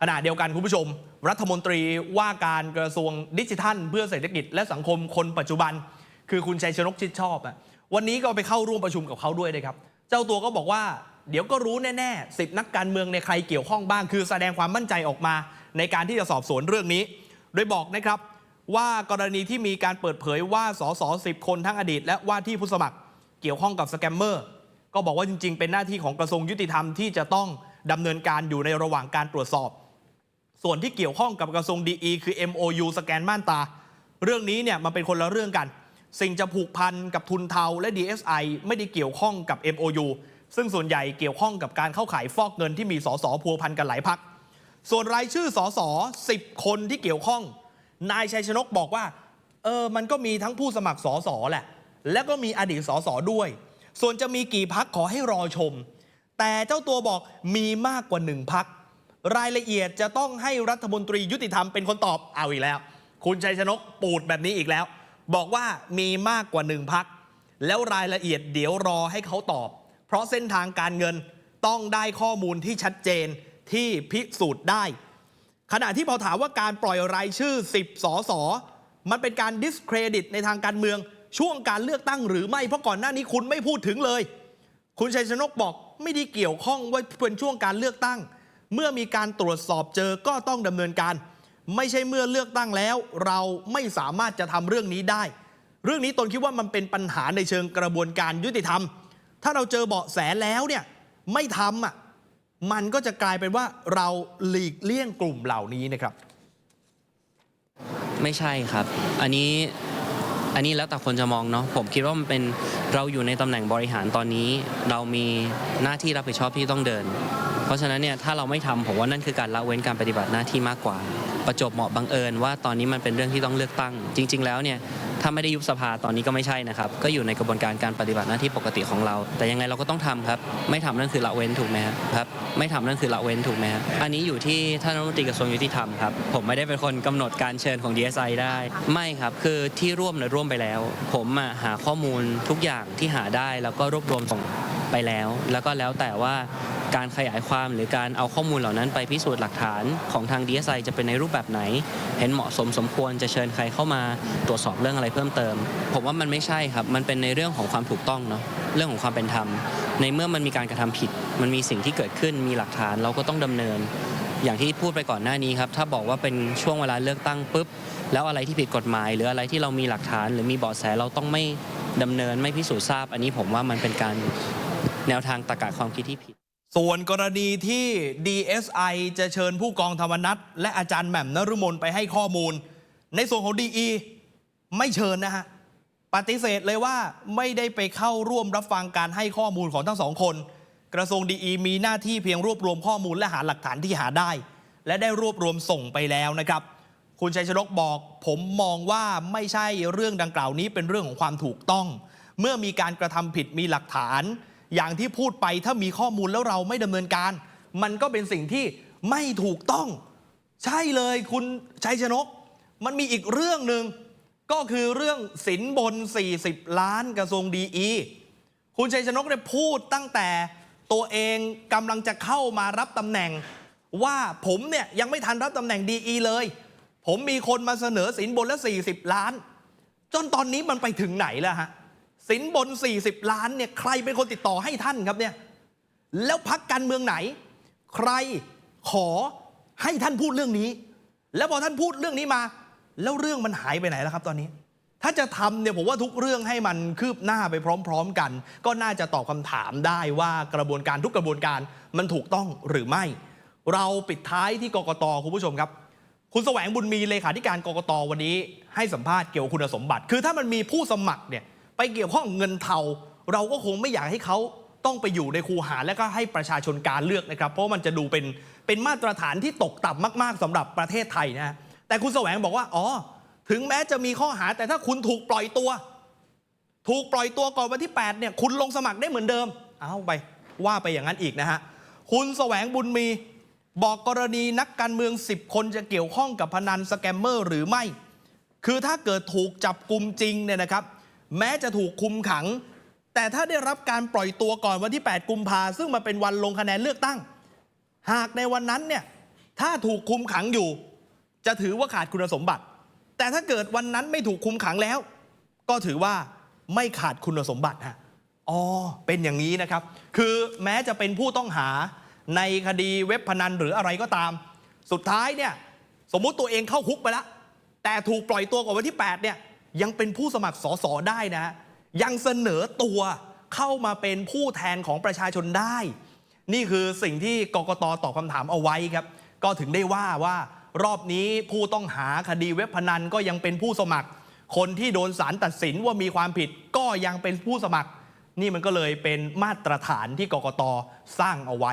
ขณะเดียวกันคุณผู้ชม รัฐมนตรีว่าการกระทรวงดิจิทัล เพื่อเศรษฐกิจและสังคมคนปัจจุบัน คือคุณชัยชนกชิดชอบอะวันนี้ก็ไปเข้าร่วมประชุมกับเขาด้วยนะครับ เจ้าตัวก็บอกว่าเดี๋ยวก็รู้แน่ๆสิบนักการเมืองในใครเกี่ยวข้องบ้าง คือแสดงความมั่นใจออกมา ในการที่จะสอบสวนเรื่องนี้ โดยบอกนะครับว่ากรณีที่มีการเปิดเผยว่าสสสิบคนทั้งอดีต และว่าที่ผู้สมัครเกี่ยวข้องกับสแกมเมอร์ก็บอกว่าจริง ๆ เป็นหน้าที่ของกระทรวงยุติธรรมที่จะต้องดำเนินการอยู่ในระหว่างการตรวจสอบ ส่วนที่เกี่ยวข้องกับกระทรวงดีคือ MOU สแกนม่านตา เรื่องนี้เนี่ยมันเป็นคนละเรื่องกัน สิ่งจะผูกพันกับทุนเทาและ DSI ไม่ได้เกี่ยวข้องกับ MOU ซึ่งส่วนใหญ่เกี่ยวข้องกับการเข้าขายฟอกเงินที่มีสสพัวพันกันหลายพัก ส่วนรายชื่อสส10 คนที่เกี่ยวข้อง นายชัยชนกบอกว่า เออ มันก็มีทั้งผู้สมัครสสแหละ แล้วก็มีอดีตสสด้วย ส่วนจะมีกี่พักขอให้รอชม แต่เจ้าตัวบอกมีมากกว่าหนึ่งพัก รายละเอียดจะต้องให้รัฐมนตรียุติธรรมเป็นคนตอบเอาอีกแล้ว คุณชัยชนกปูดแบบนี้อีกแล้ว บอกว่ามีมากกว่าหนึ่งพัก แล้วรายละเอียดเดี๋ยวรอให้เขาตอบ เพราะเส้นทางการเงินต้องได้ข้อมูลที่ชัดเจนที่พิสูจน์ได้ ขณะที่พอถามว่าการปล่อยรายชื่อ 10 สส มันเป็นการดิสเครดิตในทางการเมือง ช่วงการเลือกตั้งหรือไม่ เพราะก่อนหน้านี้คุณไม่พูดถึงเลย คุณชัยชนกบอกไม่ได้เกี่ยวข้องว่าเป็นช่วงการเลือกตั้ง เมื่อมีการตรวจสอบเจอก็ต้องดำเนินการ ไม่ใช่เมื่อเลือกตั้งแล้ว เราไม่สามารถจะทำเรื่องนี้ได้ เรื่องนี้ตนคิดว่ามันเป็นปัญหาในเชิงกระบวนการยุติธรรม ถ้าเราเจอเบาะแสแล้วเนี่ยไม่ทำอะมันก็จะกลายเป็นว่าเราหลีกเลี่ยงกลุ่มเหล่านี้นะครับ ไม่ใช่ครับ อันนี้อันนี้แล้วแต่คนจะมองเนาะผมคิดว่ามันเป็นเราอยู่ในตำแหน่งบริหารตอนนี้ เรามีหน้าที่รับผิดชอบที่ต้องเดิน เพราะฉะนั้นเนี่ยถ้าเราไม่ทำผมว่านั่นคือการละเว้นการปฏิบัติหน้าที่มากกว่า ประจบเหมาะบังเอิญว่าตอนนี้มันเป็นเรื่องที่ต้องเลือกตั้ง จริง ๆ แล้วเนี่ยถ้าไม่ได้ยุบสภาตอนนี้ก็ไม่ใช่นะครับ ก็อยู่ในกระบวนการการปฏิบัติหน้าที่ปกติของเรา แต่ยังไงเราก็ต้องทำครับ ไม่ทำนั่นคือละเว้นถูกไหมครับ ไม่ทำนั่นคือละเว้นถูกไหมครับอันนี้อยู่ที่ท่านรัฐมนตรีกระทรวงยุติธรรมครับ ผมไม่ได้เป็นคนกำหนดการเชิญของ DSI ได้ ไม่ครับ คือที่ร่วมเนี่ยร่วมไปแล้ว ผมหาข้อมูลทุกอย่างที่หาได้แล้วก็รวบรวมส่งไปแล้ว แล้วก็แล้วแต่ว่า การขยายความหรือการเอาข้อมูลเหล่านั้นไปพิสูจน์หลักฐานของทาง DSI จะเป็นในรูปแบบไหน เห็นเหมาะสมสมควรจะเชิญใครเข้ามาตรวจสอบเรื่องอะไรเพิ่มเติม ผมว่ามันไม่ใช่ครับ มันเป็นในเรื่องของความถูกต้องเนาะเรื่องของความเป็นธรรม ในเมื่อมันมีการกระทำผิด มันมีสิ่งที่เกิดขึ้นมีหลักฐานเราก็ต้องดำเนิน อย่างที่พูดไปก่อนหน้านี้ครับถ้าบอกว่าเป็นช่วงเวลาเลือกตั้งปุ๊บแล้วอะไรที่ผิดกฎหมาย หรืออะไรที่เรามีหลักฐาน หรือมีเบาะแสเราต้องไม่ดำเนินไม่พิสูจน์ทราบ อันนี้ผมว่ามันเป็นการแนวทางตรรกะความคิดที่ผิด ส่วนกรณีที่ DSI จะเชิญผู้กองธรรมนัฐและอาจารย์แหม่มนฤมลไปให้ข้อมูล ในส่วนของ DE ไม่เชิญนะฮะ ปฏิเสธเลยว่าไม่ได้ไปเข้าร่วมรับฟังการให้ข้อมูลของทั้งสองคน กระทรวงดีมีหน้าที่เพียงรวบรวมข้อมูลและหาหลักฐานที่หาได้ และได้รวบรวมส่งไปแล้วนะครับ คุณชัยชนกบอก ผมมองว่าไม่ใช่เรื่องดังกล่าวนี้เป็นเรื่องของความถูกต้อง เมื่อมีการกระทำผิดมีหลักฐาน อย่างที่พูดไปถ้ามีข้อมูลแล้วเราไม่ดำเนินการ มันก็เป็นสิ่งที่ไม่ถูกต้อง ใช่เลยคุณชัยชนก มันมีอีกเรื่องหนึ่งก็คือเรื่องสินบน 40 ล้านกระทรวงดีอีคุณชัยชนกเนี่ยพูดตั้งแต่ตัวเองกำลังจะเข้ามารับตำแหน่ง ว่าผมเนี่ยยังไม่ทันรับตำแหน่งดีอีเลย ผมมีคนมาเสนอสินบนละ 40 ล้าน จนตอนนี้มันไปถึงไหนแล้วฮะ สินบน 40 ล้านเนี่ยใครเป็นคนติดต่อให้ท่านครับเนี่ยแล้วพักการเมืองไหน ใครขอให้ท่านพูดเรื่องนี้ แล้วพอท่านพูดเรื่องนี้มา แล้วเรื่องมันหายไปไหนแล้วครับตอนนี้ ถ้าจะทำเนี่ยผมว่าทุกเรื่องให้มันคืบหน้าไปพร้อม ๆ กัน ก็น่าจะตอบคำถามได้ว่ากระบวนการทุกกระบวนการมันถูกต้องหรือไม่ เราปิดท้ายที่กกตคุณผู้ชมครับคุณแสวงบุญมีเลขาธิการกกตวันนี้ ให้สัมภาษณ์เกี่ยวกับคุณสมบัติ คือถ้ามันมีผู้สมัครเนี่ย ไปเกี่ยวข้องเงินเทา เราก็คงไม่อยากให้เขาต้องไปอยู่ในคูหาและก็ให้ประชาชนการเลือกนะครับ เพราะมันจะดูเป็นเป็นมาตรฐานที่ตกต่ำมาก ๆสำหรับประเทศไทยนะฮะแต่คุณแสวงบอกว่าอ๋อถึงแม้จะมีข้อหาแต่ถ้าคุณถูกปล่อยตัว ถูกปล่อยตัวก่อนวันที่8เนี่ยคุณลงสมัครได้เหมือนเดิมเอาไปว่าไปอย่างนั้นอีกนะฮะคุณแสวงบุญมีบอกกรณีนักการเมือง 10 คนจะเกี่ยวข้องกับพนันสแกมเมอร์หรือไม่ คือถ้าเกิดถูกจับกลุ่มจริงเนี่ยนะครับ แม้จะถูกคุมขัง แต่ถ้าได้รับการปล่อยตัวก่อนวันที่ 8 กุมภาซึ่งมาเป็นวันลงคะแนนเลือกตั้ง หากในวันนั้นเนี่ยถ้าถูกคุมขังอยู่ จะถือว่าขาดคุณสมบัติ แต่ถ้าเกิดวันนั้นไม่ถูกคุมขังแล้ว ก็ถือว่าไม่ขาดคุณสมบัติฮะอ๋อเป็นอย่างนี้นะครับ คือแม้จะเป็นผู้ต้องหาในคดีเว็บพนันหรืออะไรก็ตาม สุดท้ายเนี่ยสมมุติตัวเองเข้าคุกไปแล้วแต่ถูกปล่อยตัวก่อนวันที่ 8 เนี่ย ยังเป็นผู้สมัครสสได้นะ ยังเสนอตัวเข้ามาเป็นผู้แทนของประชาชนได้ นี่คือสิ่งที่กกตตอบคำถามเอาไว้ครับ ก็ถึงได้ว่าว่ารอบนี้ผู้ต้องหาคดีเว็บพนันก็ยังเป็นผู้สมัคร คนที่โดนศาลตัดสินว่ามีความผิดก็ยังเป็นผู้สมัคร นี่มันก็เลยเป็นมาตรฐานที่กกตสร้างเอาไว้